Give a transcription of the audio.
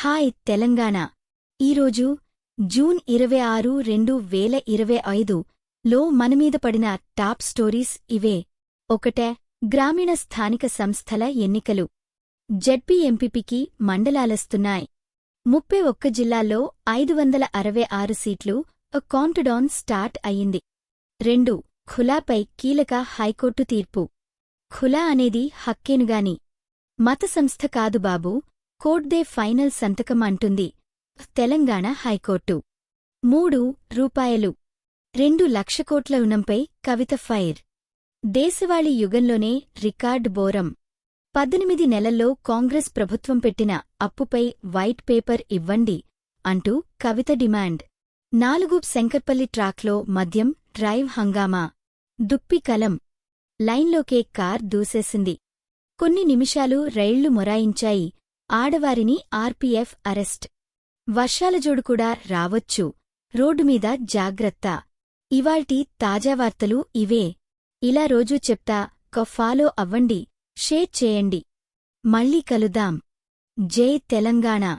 Hi Telangana. ఈరోజు June ఇరవై ఆరు రెండు వేల ఇరవై ఐదు లో మనమీద పడిన టాప్ స్టోరీస్ ఇవే. ఒకటే గ్రామీణ స్థానిక సంస్థల ఎన్నికలు. జడ్పీ ఎంపీపీకి మండలాలస్తున్నాయి. ముప్పై ఒక్క జిల్లాల్లో ఐదు వందల అరవై ఆరు సీట్లు కౌంటుడౌన్ స్టార్ట్ అయింది రెండు ఖులాపై కీలక హైకోర్టు తీర్పు. ఖులా అనేది హక్కేనుగాని. మత సంస్థ కాదు బాబూ కోర్ట్దే ఫైనల్ సంతకం అంటుంది. Telangana high court. మూడు రూపాయలు. రెండు లక్ష కోట్ల రుణంపై కవిత ఫైర్. దేశవాళీ యుగంలోనే రికార్డ్ బోరం. పద్దెనిమిది నెలల్లో కాంగ్రెస్ ప్రభుత్వం పెట్టిన అప్పుపై వైట్ పేపర్ ఇవ్వండి అంటూ కవిత డిమాండ్. నాలుగు శంకర్పల్లి ట్రాక్లో మద్యం డ్రైవ్ హంగామా. దుప్పి కలం. లైన్లోకే కార్ దూసేసింది. కొన్ని నిమిషాలు రైళ్ళు మొరాయించాయి. ఆడవారిని ఆర్పీఎఫ్ అరెస్ట్. వర్షాల జోడు కూడా రావచ్చు. రోడ్డుమీద జాగ్రత్త. ఇవాల్టి తాజా వార్తలు ఇవే. ఇలా రోజూ చెప్తా క ఫాలో అవ్వండి షేర్ చేయండి. మళ్ళీ కలుద్దాం. జై తెలంగాణ.